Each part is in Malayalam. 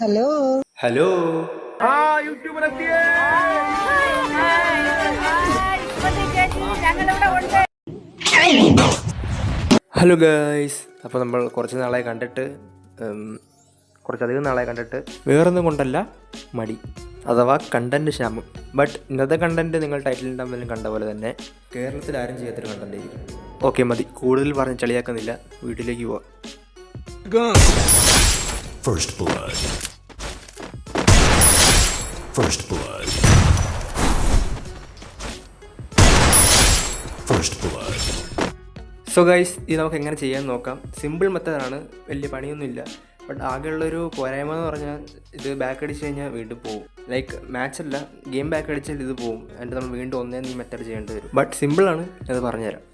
ഹലോ. ഹലോ. ആ യൂട്യൂബർ ഹലോ ഗായ്സ്. അപ്പോൾ നമ്മൾ കുറച്ച് നാളായി കണ്ടിട്ട് കുറച്ചധികം നാളായി കണ്ടിട്ട് വേറൊന്നും കൊണ്ടല്ല മടി അഥവാ കണ്ടന്റ് ക്ഷാമം. ബട്ട് ഇന്നത്തെ കണ്ടന്റ് നിങ്ങൾ ടൈറ്റിലും തമ്മിലും കണ്ട പോലെ തന്നെ കേരളത്തിൽ ആരും ചെയ്യാത്തൊരു കണ്ടന്റ് ആയിരിക്കും. ഓക്കെ മതി. കൂടുതൽ പറഞ്ഞ് ചളിയാക്കുന്നില്ല. വീട്ടിലേക്ക് പോവാം. First blood. First blood. First blood. So guys ഇത് നമുക്ക് എങ്ങനെ ചെയ്യാൻ നോക്കാം. സിമ്പിൾ മെത്തേഡാണ് വലിയ പണിയൊന്നുമില്ല. ബട്ട് ആകെയുള്ളൊരു പോരായ്മ എന്ന് പറഞ്ഞാൽ ഇത് ബാക്ക് അടിച്ച് കഴിഞ്ഞാൽ വീണ്ടും പോകും ലൈക്ക് മാച്ച് അല്ല ഗെയിം ബാക്ക് അടിച്ചാൽ ഇത് പോകും എന്നിട്ട് നമ്മൾ വീണ്ടും ഒന്നേ ഈ മെത്തേഡ് ചെയ്യേണ്ടി വരും. ബട്ട് സിമ്പിളാണ് അത് പറഞ്ഞുതരാം.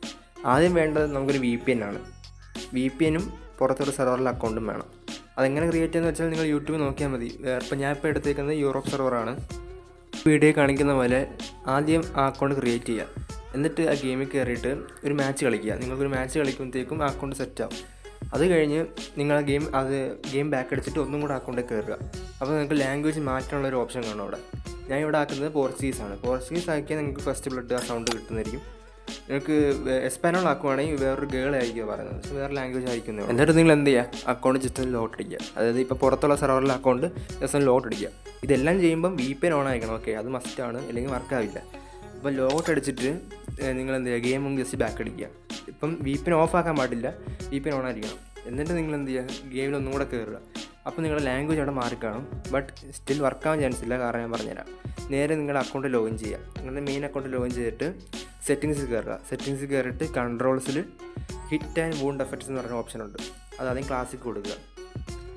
ആദ്യം വേണ്ടത് നമുക്കൊരു വി പി എൻ ആണ്. വി പി എനും പുറത്തൊരു സെർവറിൽ അക്കൗണ്ടും വേണം. അതെങ്ങനെ ക്രിയേറ്റ് ചെയ്യുന്ന വെച്ചാൽ നിങ്ങൾ യൂട്യൂബ് നോക്കിയാൽ മതി. ഇപ്പം ഞാൻ ഇപ്പോൾ എടുത്തേക്കുന്നത് യൂറോപ്പ് സെർവറാണ് വീഡിയോ കാണിക്കുന്ന പോലെ ആദ്യം ആ അക്കൗണ്ട് ക്രിയേറ്റ് ചെയ്യുക. എന്നിട്ട് ആ ഗെയിമിൽ കയറിയിട്ട് ഒരു മാച്ച് കളിക്കുക. നിങ്ങൾക്കൊരു മാച്ച് കളിക്കുമ്പോഴത്തേക്കും ആ അക്കൗണ്ട് സെറ്റ് ആവും. അത് കഴിഞ്ഞ് നിങ്ങൾ ആ ഗെയിം അത് ഗെയിം ബാക്ക് അടിച്ചിട്ട് ഒന്നും കൂടെ അക്കൗണ്ടിൽ കയറുക. അപ്പോൾ നിങ്ങൾക്ക് ലാംഗ്വേജ് മാറ്റാനുള്ള ഒരു ഓപ്ഷൻ കാണും അവിടെ. ഞാൻ ഇവിടെ ആക്കുന്നത് പോർച്ചുഗീസ് ആണ്. പോർച്ചുഗീസ് ആക്കിയാൽ നിങ്ങൾക്ക് ഫസ്റ്റ് ബ്ലഡ് ആ സൗണ്ട് കിട്ടുന്നതായിരിക്കും. നിങ്ങൾക്ക് എസ്പാനോൾ ആക്കുവാണെങ്കിൽ വേറൊരു ഗേൾ ആയിരിക്കും പറയുന്നത്. വേറെ ലാംഗ്വേജ് ആയിരിക്കുന്നത് എന്നിട്ട് നിങ്ങൾ എന്ത് ചെയ്യുക അക്കൗണ്ട് ജസ്റ്റ് ഒന്ന് ലോട്ട് അടിക്കുക. അതായത് ഇപ്പോൾ പുറത്തുള്ള സെർവറിൽ അക്കൗണ്ട് ജസ്റ്റ് ഒന്ന് ലോട്ട് അടിക്കുക. ഇതെല്ലാം ചെയ്യുമ്പം വി പി എൻ ഓൺ ആയിരിക്കണം. ഓക്കെ അത് മസ്റ്റ് ആണ്. അല്ലെങ്കിൽ വർക്ക് ആവില്ല. അപ്പോൾ ലോട്ട് അടിച്ചിട്ട് നിങ്ങൾ എന്ത് ചെയ്യുക ഗെയിം ജസ്റ്റ് ബാക്ക് അടിക്കുക. ഇപ്പം വി പി എൻ ഓഫ് ആക്കാൻ പാടില്ല. വി പി എൻ ഓൺ ആയിരിക്കണം. എന്നിട്ട് നിങ്ങൾ എന്ത് ചെയ്യുക ഗെയിമിൽ ഒന്നും കൂടെ കയറുക അപ്പോൾ നിങ്ങളുടെ ലാംഗ്വേജ് അവിടെ മാറിക്കാണും ബട്ട് സ്റ്റിൽ വർക്കാവാൻ ചാൻസ് ഇല്ല. കാരണം ഞാൻ പറഞ്ഞുതരാം. നേരെ നിങ്ങളുടെ അക്കൗണ്ട് ലോഗിൻ ചെയ്യുക. നിങ്ങളുടെ മെയിൻ അക്കൗണ്ട് ലോഗിൻ ചെയ്തിട്ട് സെറ്റിങ്സിൽ കയറുക. സെറ്റിങ്സ് കയറിയിട്ട് കൺട്രോൾസിൽ ഹിറ്റ് ആൻഡ് വൂണ്ട് എഫക്ട്സ് എന്ന് പറഞ്ഞ ഓപ്ഷൻ ഉണ്ട്. അത് ആദ്യം ക്ലാസ്സിൽ കൊടുക്കുക.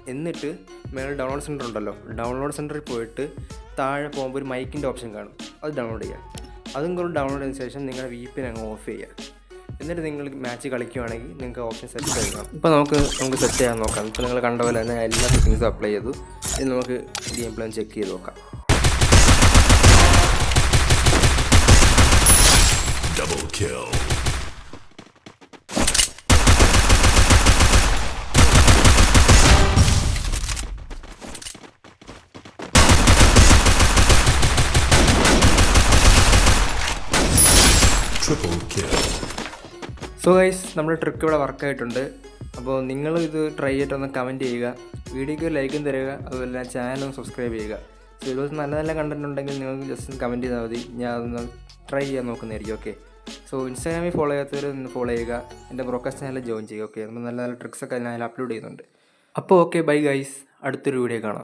എന്നിട്ട് മേലെ ഡൗൺലോഡ് സെന്റർ ഉണ്ടല്ലോ. ഡൗൺലോഡ് സെന്ററിൽ പോയിട്ട് താഴെ പോകുമ്പോൾ ഒരു മൈക്കിന്റെ ഓപ്ഷൻ കാണും. അത് ഡൗൺലോഡ് ചെയ്യുക. അതും കൂടെ ഡൗൺലോഡ് ചെയ്തതിന് ശേഷം നിങ്ങളുടെ വി പി അങ്ങ് ഓഫ് ചെയ്യുക. എന്നിട്ട് നിങ്ങൾ മാച്ച് കളിക്കുകയാണെങ്കിൽ നിങ്ങൾക്ക് ഓപ്ഷൻ സെറ്റ് ചെയ്യണം ഇപ്പോൾ നമുക്ക് നമുക്ക് സെറ്റ് ചെയ്യാൻ നോക്കാം. ഇപ്പോൾ നിങ്ങൾ കണ്ട പോലെ തന്നെ എല്ലാ സെറ്റിങ്സും അപ്ലൈ ചെയ്തു. ഇത് നമുക്ക് ഗെയിം പ്ലാൻ ചെക്ക് ചെയ്ത് നോക്കാം. Kill. Triple kill. So guys നമ്മുടെ ട്രിക്ക് ഇവിടെ വർക്കായിട്ടുണ്ട് അപ്പോൾ നിങ്ങൾ ഇത് ട്രൈ ചെയ്തിട്ടൊന്ന് കമന്റ് ചെയ്യുക. വീഡിയോയ്ക്ക് ലൈക്കും തരിക. അതുപോലെ ഒന്ന് സബ്സ്ക്രൈബ് ചെയ്യുക. സോ ഇതുപോലെ നല്ല നല്ല കണ്ടന്റ് ഉണ്ടെങ്കിൽ നിങ്ങൾക്ക് ജസ്റ്റ് കമന്റ് ചെയ്താൽ മതി. ഞാൻ അതൊന്ന് ട്രൈ ചെയ്യാൻ നോക്കുന്നതായിരിക്കും. ഓക്കെ സോ ഇൻസ്റ്റാഗ്രാമിൽ ഫോളോ ചെയ്യാത്തവർ ഒന്ന് ഫോളോ ചെയ്യുക. എന്റെ ബ്രോഡ്കാസ്റ്റ് ചാനൽ ജോയിൻ ചെയ്യുക ഓക്കെ നമ്മൾ നല്ല നല്ല ട്രിക്സൊക്കെ ഞാൻ അപ്ലോഡ് ചെയ്യുന്നുണ്ട്. അപ്പോൾ ഓക്കെ ബൈ ഗൈസ് അടുത്തൊരു വീഡിയോ കാണാം.